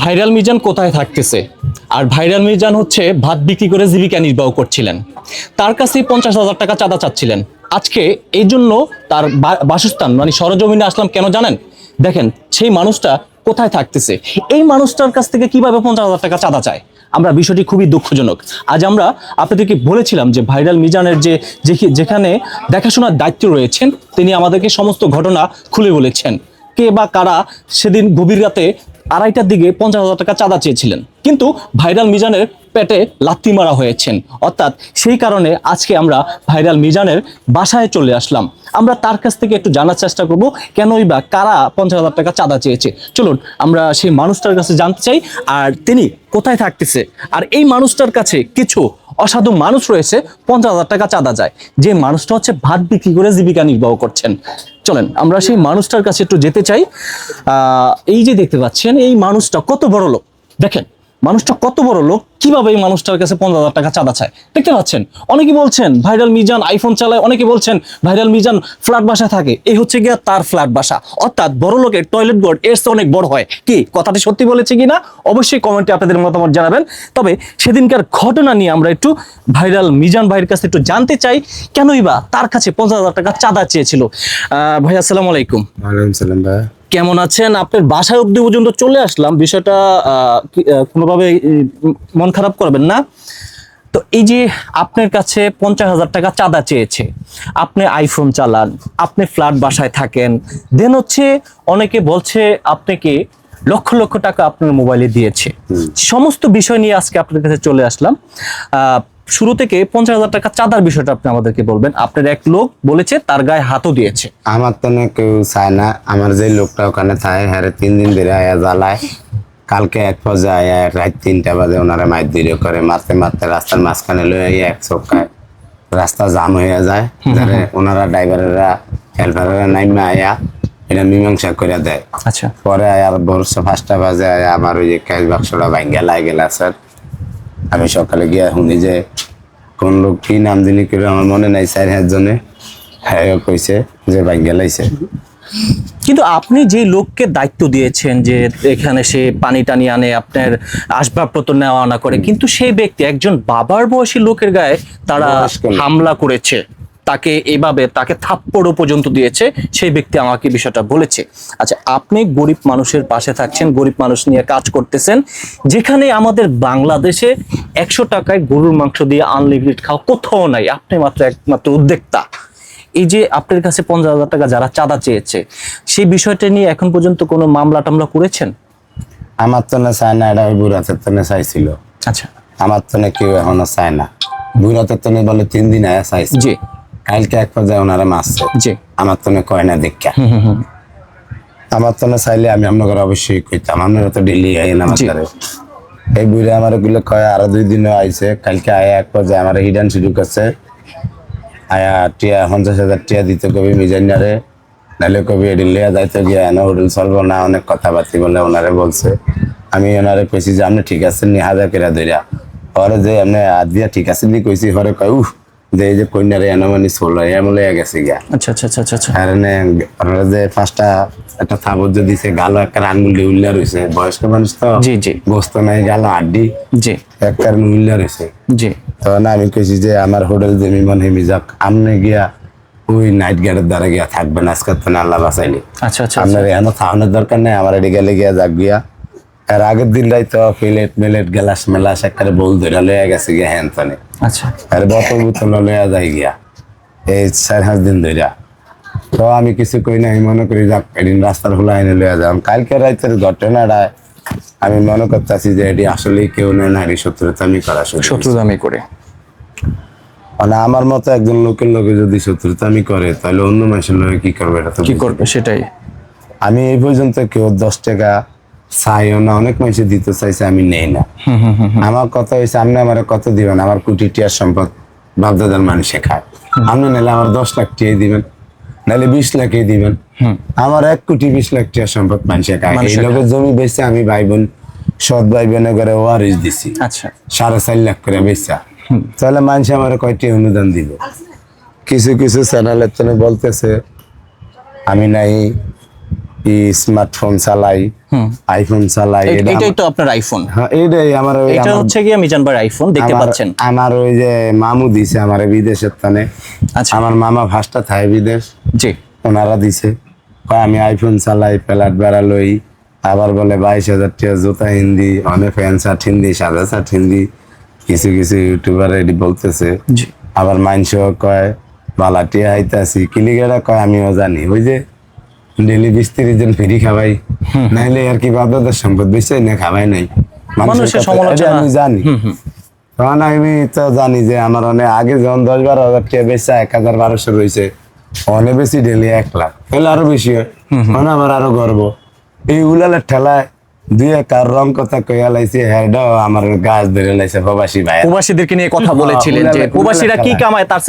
Viral Mizan কোথায় থাকতেছে? আর viral Mizan হচ্ছে ভাত বিক্রি করে জীবিকা নির্বাহ করছিলেন। তার কাছেই পঞ্চাশ হাজার টাকা চাঁদা চাচ্ছিলেন। আজকে এই জন্য তার বাসস্থান মানে সরজমিনে আসলাম কেন জানেন? দেখেন, সেই মানুষটা কোথায় থাকতেছে? এই মানুষটার কাছ থেকে কীভাবে পঞ্চাশ হাজার টাকা চাঁদা চায়? আমরা বিষয়টি খুবই দুঃখজনক। আজ আমরা আপনাদেরকে বলেছিলাম যে ভাইরাল মিজানের যে- যেখানে দেখাশোনার দায়িত্ব রয়েছেন, তিনি আমাদেরকে সমস্ত ঘটনা খুলে বলেছেন। কে বা কারা সেদিন গভীর রাতে আড়াইটার দিকে পঞ্চাশ হাজার টাকা চাঁদা চেয়েছিলেন। কিন্তু ভাইরাল মিজানের পেটে লাত্তি মারা হয়েছেন। অর্থাৎ সেই কারণে আজকে আমরা ভাইরাল মিজানের বাসায় চলে আসলাম। আমরা তার কাছ থেকে একটু জানার চেষ্টা করব, কেনই বা কারা পঞ্চাশ হাজার টাকা চাঁদা চেয়েছে। চলুন, আমরা সেই মানুষটার কাছে জানতে চাই, আর তিনি কোথায় থাকতেছে? আর এই মানুষটার কাছে কিছু অসাধু মানুষ রয়েছে, পঞ্চাশ হাজার টাকা চাঁদা যায়। যে মানুষটা হচ্ছে ভাত বিক্রি করে জীবিকা নির্বাহ করছেন। চলেন, আমরা সেই মানুষটার কাছে একটু যেতে চাই। এই যে দেখতে পাচ্ছেন, এই মানুষটা কত বড় লোক। দেখেন মানুষটা কত বড় লোক? কীভাবে এই মানুষটার কাছে পনেরো হাজার টাকা চাঁদা চায়? দেখতে পাচ্ছেন অনেকে বলছেন, ভাইরাল মিজান আইফোন চালায় অনেকে বলছেন, ভাইরাল মিজান ফ্ল্যাট বাসায় থাকে। এই হচ্ছে গিয়া তার ফ্ল্যাট বাসা। অর্থাৎ বড় লোকের টয়লেট বোর্ড এর অনেক বড় হয়। কি, কথাটি সত্যি বলেছে কিনা? অবশ্যই কমেন্টে আপনাদের মতামত জানাবেন। তবে সেদিনকার ঘটনা নিয়ে আমরা একটু ভাইরাল মিজান ভাইয়ের কাছে একটু জানতে চাই, কেনই বা তার কাছে পঞ্চাশ হাজার টাকা চাঁদা চেয়েছিল? ভাই, আসসালামু আলাইকুম। সালাম ভাই। কেমন আছেন? আপনার বাসায় অব্দি পর্যন্ত চলে আসলাম। বিষয়টা কোনোভাবে মন খারাপ করবেন না। তো এই যে আপনার কাছে পঞ্চাশ হাজার টাকা চাঁদা চেয়েছে আপনি আইফোন চালান আপনি ফ্ল্যাট বাসায় থাকেন দেন হচ্ছে অনেকে বলছে আপনাকে লক্ষ লক্ষ টাকা আপনার মোবাইলে দিয়েছে। সমস্ত বিষয় নিয়ে আজকে আপনার কাছে চলে আসলাম। আহ, শুরু থেকে পঞ্চাশ হাজার টাকা চাঁদার বিষয়টা আপনি আমাদেরকে বলবেন। আপনার এক লোক বলেছে তার গায়ে হাতও দিয়েছে। আমার তো না কেউ চায় না। আমার যে লোকটা ওখানে থাকে হ্যাঁ তিন দিন ধরে আয়া জ্বালায়। কালকে এক পর্যায়ে আয়া রাত তিনটা বাজে ওনারা মাইর দিলে করে মারতে মারতে রাস্তার মাঝখানে লয়ে এক চক্কায় রাস্তা জাম হয়ে যায়। যারা ওনারা ড্রাইভারেরা হেল্পারেরা নাইমা আয়া এটা মীমাংসা করে দেয়। আচ্ছা। পরে আর বর্ষ পাঁচটা বাজে আয়া আমার ওই যে ক্যাশ বাক্সটা ভাঙ্গা লাই গেলা স্যার। আমি সকালে গিয়া শুনি যে কোন লোক কি নাম দিলি করে আমার মনে নাই চার হাজার জনে। হ্যাঁ কইছে যে ভাগ্য লাইছে। কিন্তু আপনি যে লোককে দায়িত্ব দিয়েছেন যে এখানে সে পানি টানি আনে আপনার আসবাবপত্র নেওয়া আনা করে কিন্তু সেই ব্যক্তি একজন বাবার বয়সী লোকের গায়ে তারা হামলা করেছে। তাকে এভাবে তাকে থাপ্পড়ও পর্যন্ত দিয়েছে সেই ব্যক্তি আমাকে বিষয়টা বলেছে। আচ্ছা আপনি গরিব মানুষের পাশে থাকছেন গরিব মানুষ নিয়ে কাজ করতেছেন যেখানে আমাদের বাংলাদেশে একশো টাকায় গরুর মাংস দিয়ে আনলিমিটেড খাওয়া কোথাও নাই আপনি মাত্র একমাত্র উদ্যোক্তা। এই যে আপনার কাছে পঞ্চাশ হাজার টাকা যারা চাঁদা চেয়েছে সেই বিষয়টা নিয়ে এখন পর্যন্ত কোনো মামলা টামলা করেছেন? আমার তো না চায় না এটা ওই বুড়াতের তো না চাইছিল। আচ্ছা। আমার তো না কেউ এখনও চায় না। বুড়াতের তো না বলে তিন দিন আয়া চাইছে। জি। কালকে এক পর্যায়ে ওনারা মারছে জি। আমার তো না কয় না দেখা। আমার তো না চাইলে আমি আপনাদের অবশ্যই কইতাম আপনারা তো ডেলি আইন আমার এই বুড়ে আমারগুলো কয় আরও দুই দিনও আইছে কালকে আয়া এক পর্যায়ে আমার হিডান সুযোগ আছে আয়া টিয়া পঞ্চাশ হাজার টিয়া দিতে কবি মিজাইনারে নাহলে কবি এটি লিয়া যাইতে গিয়া এনে হোটেল চলবো না অনেক কথা কথাবার্তি বলে ওনারে বলছে। আমি ওনারে কইছি যে আপনি ঠিক আছে নি? হাজার করে ধরিয়া পরে যে আপনি হাত দিয়া ঠিক আছে নি কইছি পরে কয় উহ যে এই যে কন্যারে এনে মানে এমন গেছে গিয়া। আচ্ছা আচ্ছা আচ্ছা আচ্ছা আচ্ছা। কারণে যে পাঁচটা একটা যে দিছে গালো একটা আঙ্গুল দিয়ে উল্লা রয়েছে বয়স্ক মানুষ তো জি জি। গোস্ত নাই গালো আড্ডি। জি। একটা উল্লা রয়েছে জি। তখন আমি কইছি যে আমার হোটেল যে মিমন হেমি যাক আমনে গিয়া ওই নাইট গার্ডের দ্বারা গিয়া থাকবেন। আজকে তো না আল্লাহ বাঁচাইলি। আচ্ছা আচ্ছা আপনার এখানে থাকানোর দরকার নেই আমার এটি গেলে গিয়া যাক গিয়া। আর আগের দিন রাই তো প্লেট মেলেট গ্লাস মেলাস একটা বল ধরে লইয়া গেছে গিয়া হ্যান তনে। আচ্ছা। আর বোতল বোতল লইয়া যাই গিয়া এই চার পাঁচ দিন ধরিয়া তো আমি কিছু কই না আমি মনে করি যাক এদিন রাস্তার খোলা এনে লইয়া যাম। কালকে রাতের ঘটনাটা আমি মনে করতেছি যে এটি আসলেই কেউ নেই নারী শত্রুতা আমি করা। শত্রুদামি করে। মানে আমার মতো একজন লোকের লোকে যদি শত্রুতা আমি করে তাহলে অন্য মানুষের লোকে কি করবে এটা তো কি করবে সেটাই। আমি এই পর্যন্ত কেউ দশ টাকা চাইও না অনেক মানুষ দিতে চাইছে আমি নেই না। আমার কথা হয়েছে আপনি আমার কত দিবেন? আমার কোটি টিয়ার সম্পদ বাপদাদার মানুষে খায়। আপনি নাহলে আমার দশ লাখ টিয়াই দিবেন নাহলে বিশ লাখই দিবেন। আমার এক কোটি বিশ লাখ টিয়ার সম্পদ মানুষে খায়। এই লোকের জমি বেচে আমি ভাই বোন সৎ ভাই বোনে করে ওয়ারিস দিছি। আচ্ছা। সাড়ে চার লাখ করে বেচা। তাহলে মানুষ আমার কয়টি অনুদান দিব? কিছু কিছু চ্যানেলের তো বলতেছে আমি নাই স্মার্টফোন চালাই আইফোন চালাই এটাই তো আপনার আইফোন হ্যাঁ এইটাই আমার এটা হচ্ছে গিয়ে মিজান ভাইয়ের আইফোন দেখতে পাচ্ছেন। আমার ওই যে মামু দিছে আমার বিদেশের তানে আচ্ছা। আমার মামা ফার্স্টটা থাকে বিদেশ। জি। ওনারা দিছে। আমি আইফোন চালাই প্যালাট বেড়া লই। আবার বলে বাইশ হাজার টাকা জুতা হিন্দি অনেক ফ্যান শার্ট হিন্দি সাদা শার্ট হিন্দি। কিছু কিছু ইউটিউবার এটি বলতেছে। আবার মাইনস কয় বালাটিয়া আইতাছি। কিলিগেরা কয় আমিও জানি। ওই যে ডেলি বিশ তিরিশ জন ফেরি খাবাই। নাইলে আর কি বাধ্যতার সম্পদ বেশি না খাবাই নাই। মানুষের সমালোচনা। আমি জানি। তখন আমি তো জানি যে আমার অনেক আগে যখন দশ বারো হাজার টাকা বেচা এক হাজার বারোশো রয়েছে অনেক বেশি ডেলি এক লাখ। তাহলে আরও বেশি হয়। তখন আমার আরও গর্ব। এই উলালের ঠেলায় দুই কার রং কথা কইয়া লাইছে হ্যাঁ আমার গাছ ধরে লাইছে প্রবাসী ভাই প্রবাসীদেরকে নিয়ে কথা হ্যাঁ, বলেছিলেন যে প্রবাসীরা কি কামায় তার